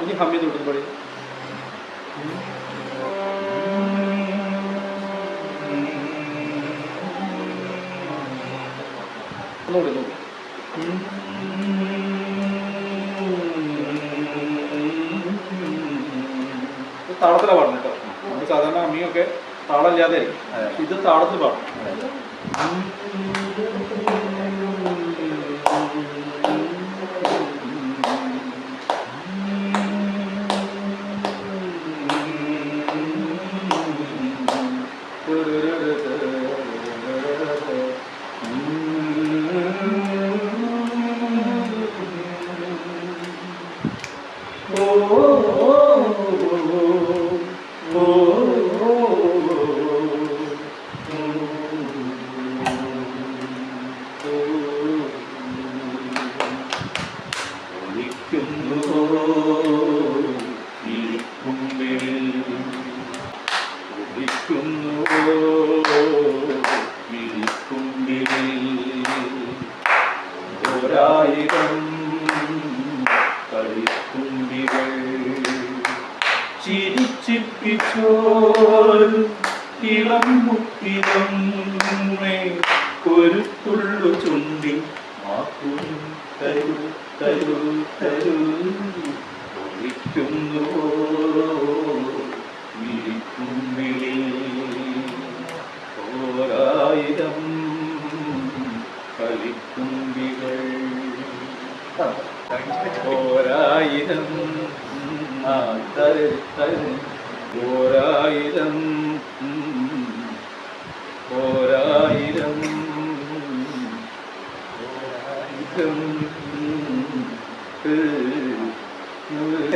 ഇനി ഹമ്മി തൊട്ട് പടി നോക്കി നോക്കി താളത്തിലാണ് പാടുന്നത് കേട്ടോ നമ്മൾ സാധാരണ അമ്മിയൊക്കെ താളമില്ലാതെ ആയിരിക്കും ഇത് താളത്തിൽ പാടും oh, oh, oh, oh, oh. ഇളം മുത്തിരം ഒരു തുള്ളു ചുണ്ടി. മാക്കും തരൂ തരൂ തരൂ. ഒളിക്കുന്നു വിളിക്കുമ്പിളി ഓരായിരം കളിക്കുമ്പികൾ ഓരായിരം തരു, തരു. ഓരായിരം ഓരായിരം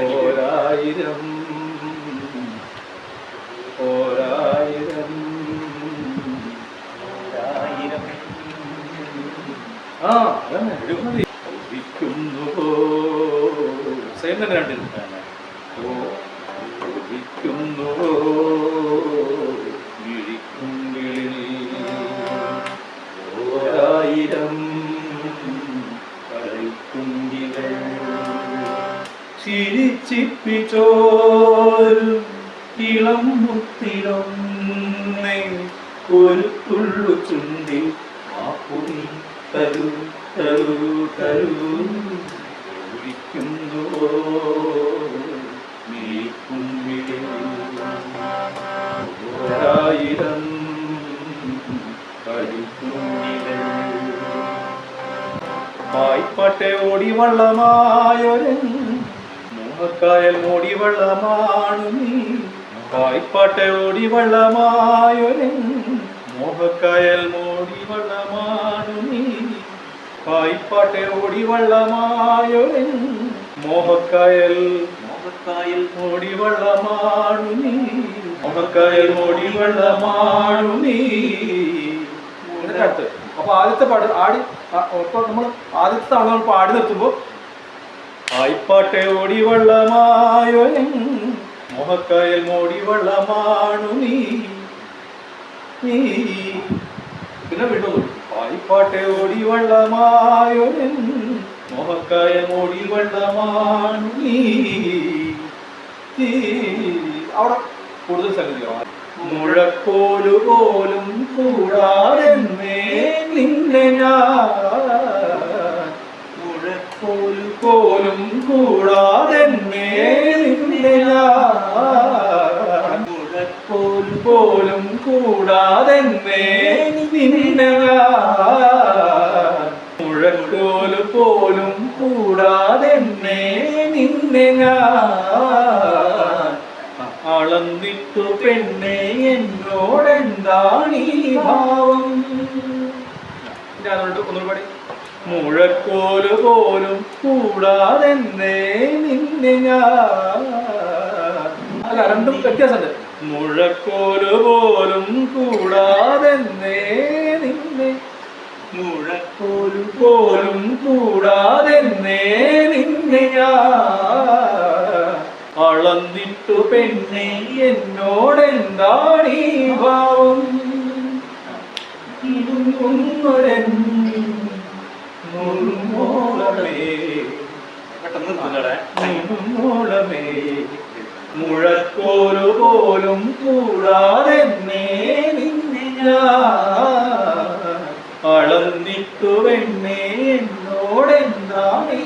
ഓരായിരം ഓരായിരം ഓരായിരം ആ അതന്നെ. എഴുപതി ഒഴിക്കുന്നു സെയിം തന്നെ രണ്ടിൽ ചിരിച്ചിപ്പിച്ചോർ ഇളം മുത്തിലൊന്നേ ഒരു തുള്ളു ചുണ്ടിൽ മാപ്പുരി തരു തരു തരൂ. നീക്കുമ്പിളിൽ ഒരായിരം കളിക്കുമ്പികൾ പായ്പാട്ടെ ഓടി വള്ളമായൊരൻ മൂഹക്കായൽ മോടി വള്ളമാണു. നീ പായ്പാട്ടെ ഓടി വെള്ളമായൊരു മോഹക്കായൽ മോടി വള്ളമാണു. നീ പായ്പാട്ടെ ഓടി വള്ളമായൊരൻ. മോഹക്കായൽ മോഹക്കായൽ മോടി വള്ളമാണു. നീ മോഹക്കായൽ മോടി വള്ളമാണു. നീ അപ്പൊ ആദ്യത്തെ പാട് ആടി ഇപ്പൊ നമ്മൾ ആദ്യത്തെ തവണ നമ്മൾ പാടി നിർത്തുമ്പോ ആയിപ്പാട്ടെ ഓടി വള്ളമായോ മോഹക്കായൽ മോടി വള്ളമാണു നീ. പിന്നെ വിടുന്നു ആയിപ്പാട്ടെ ഓടി വള്ളമായോ മോഹക്കായൽ മോടി വള്ളമാണു നീ. അവിടെ കൂടുതൽ സംഗതികളാണ്. മുഴക്കോലു പോലും കൂടാതെ നിന്നെ ഞാൻ മുഴക്കോലു പോലും കൂടാതെ മുഴക്കോലു പോലും കൂടാതെ മുഴക്കോൽ പോലും കൂടാതെ നിന്നെ അളന്നിട്ടു പെണ്ണെ എന്നോടെന്താണ് ഈ ഭാവം ഒന്നുകൂടി മുഴക്കോൽ പോലും കൂടാതെ നിന്നെ ഞാൻ. അല്ല രണ്ടും വ്യത്യാസമുണ്ട്. മുഴക്കോൽ പോലും കൂടാതെ നിന്നെ. മുഴക്കോൽ പോലും കൂടാതെ നിന്നെ ഞാൻ. അളന്നിട്ടു പെണ്ണെ എന്നോടെന്താണീ ഭാവം? ഇരുന്നൊരൻ നുറുങ്ങോളമേ മുഴക്കോരു പോലും കൂടാതെ നിന്നെ ഞാൻ അളന്നിട്ടു പെണ്ണെ എന്നോടെന്താണീ